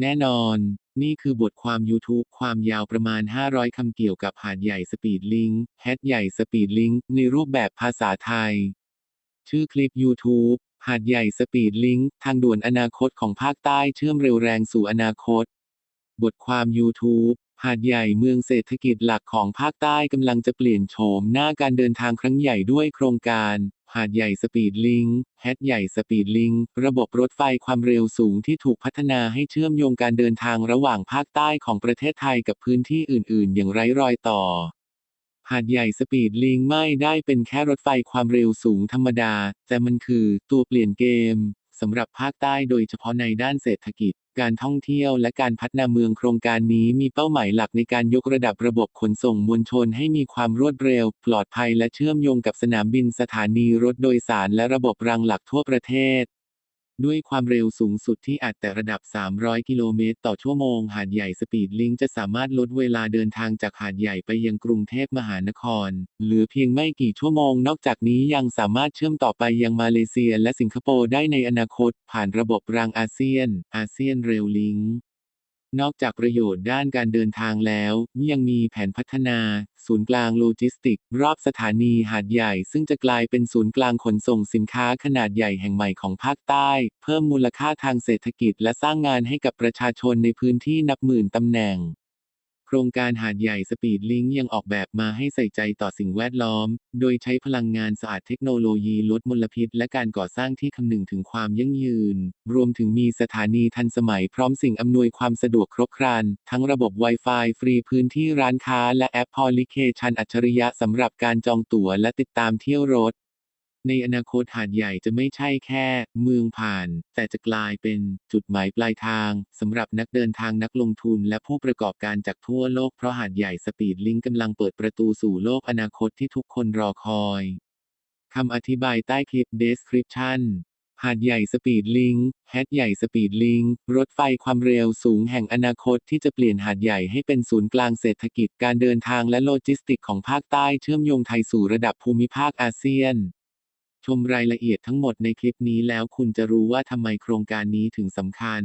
แน่นอน นี่คือบทความ YouTube ความยาวประมาณ 500 คำเกี่ยวกับหาดใหญ่สปีดลิงแฮชใหญ่สปีดลิงในรูปแบบภาษาไทย ชื่อคลิป YouTube หาดใหญ่สปีดลิงทางด่วนอนาคตของภาคใต้เชื่อมเร็วแรงสู่อนาคต บทความ YouTube หาดใหญ่เมืองเศรษฐกิจหลักของภาคใต้กำลังจะเปลี่ยนโฉมหน้าการเดินทางครั้งใหญ่ด้วยโครงการ หาดใหญ่สปีดลิงแฮดใหญ่สปีดลิงระบบรถไฟความเร็วสูงที่ถูกพัฒนาให้เชื่อมโยงการเดินทางระหว่างภาคใต้ของประเทศไทยกับพื้นที่อื่น ๆ อย่างไร้รอยต่อ หาดใหญ่สปีดลิงไม่ได้เป็นแค่รถไฟความเร็วสูงธรรมดา แต่มันคือตัวเปลี่ยนเกม สำหรับภาคใต้โดยเฉพาะในด้านเศรษฐกิจ การท่องเที่ยวและการพัฒนาเมืองโครงการนี้มีเป้าหมายหลักในการยกระดับระบบขนส่งมวลชนให้มีความรวดเร็ว ปลอดภัยและเชื่อมโยงกับสนามบินสถานีรถโดยสารและระบบรางหลักทั่วประเทศ ด้วยความเร็วสูงสุดที่อาจแต่ระดับ 300 กิโลเมตรต่อชั่วโมง หาดใหญ่สปีดลิงจะสามารถลดเวลาเดินทางจากหาดใหญ่ไปยังกรุงเทพมหานคร เหลือเพียงไม่กี่ชั่วโมง นอกจากนี้ยังสามารถเชื่อมต่อไปยังมาเลเซียและสิงคโปร์ได้ในอนาคต ผ่านระบบรางอาเซียน อาเซียนเรลลิง นอกจากประโยชน์ด้านการเดินทางแล้ว ยังมีแผนพัฒนา ศูนย์กลางโลจิสติก รอบสถานีหาดใหญ่ ซึ่งจะกลายเป็นศูนย์กลางขนส่งสินค้าขนาดใหญ่แห่งใหม่ของภาคใต้ เพิ่มมูลค่าทางเศรษฐกิจและสร้างงานให้กับประชาชนในพื้นที่นับหมื่นตำแหน่ง โครงการหาดใหญ่สปีดลิงก์ยังออกแบบมาให้ใส่ใจต่อสิ่งแวดล้อม โดยใช้พลังงานสะอาดเทคโนโลยีลดมลพิษ และการก่อสร้างที่คำนึงถึงความยั่งยืน รวมถึงมีสถานีทันสมัยพร้อมสิ่งอำนวยความสะดวกครบครัน ทั้งระบบ Wi-Fi ฟรีพื้นที่ร้านค้า และแอปพลิเคชันอัจฉริยะสำหรับการจองตั๋วและติดตามเที่ยวรถ ในอนาคตหาดใหญ่จะไม่ใช่แค่ เมืองผ่าน แต่จะกลายเป็นจุดหมายปลายทางสำหรับนักเดินทางนักลงทุนและผู้ประกอบการจากทั่วโลกเพราะหาดใหญ่สปีดลิงก์กำลังเปิดประตูสู่โลกอนาคตที่ทุกคนรอคอยคำอธิบายใต้คลิป description หาดใหญ่สปีดลิงแฮดใหญ่สปีดลิงรถไฟความเร็วสูงแห่งอนาคตที่จะเปลี่ยนหาดใหญ่ให้เป็นศูนย์กลางเศรษฐกิจการเดินทางและโลจิสติกของภาคใต้เชื่อมโยงไทยสู่ระดับภูมิภาคอาเซียน ชมรายละเอียดทั้งหมดในคลิปนี้แล้วคุณจะรู้ว่าทำไมโครงการนี้ถึงสำคัญ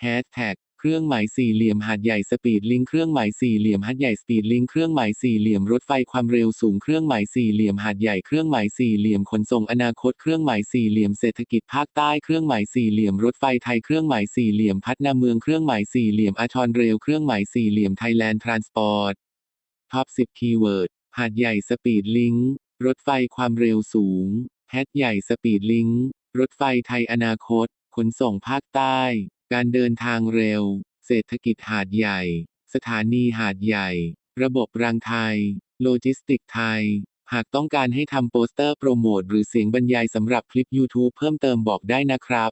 แฮชแท็กเครื่องหมายสี่เหลี่ยมหาดใหญ่สปีดลิงเครื่องหมายสี่เหลี่ยมหาดใหญ่สปีดลิงเครื่องหมายสี่เหลี่ยมรถไฟความเร็วสูงเครื่องหมายสี่เหลี่ยมหาดใหญ่เครื่องหมายสี่เหลี่ยมขนส่งอนาคตเครื่องหมายสี่เหลี่ยมเศรษฐกิจภาคใต้เครื่องหมายสี่เหลี่ยมรถไฟไทยเครื่องหมายสี่เหลี่ยมพัฒนาเมืองเครื่องหมายสี่เหลี่ยมอาชรเรลเครื่องหมายสี่เหลี่ยมไทยแลนด์ทรานสปอร์ตท็อป10คีย์เวิร์ดหาดใหญ่สปีดลิง รถไฟความเร็วสูง แพทใหญ่สปีดลิงรถไฟไทยอนาคต ขนส่งภาคใต้ การเดินทางเร็ว เศรษฐกิจหาดใหญ่ สถานีหาดใหญ่ ระบบรางไทย โลจิสติกไทย หากต้องการให้ทำโปสเตอร์โปรโมทหรือเสียงบรรยายสำหรับคลิป YouTube เพิ่มเติมบอกได้นะครับ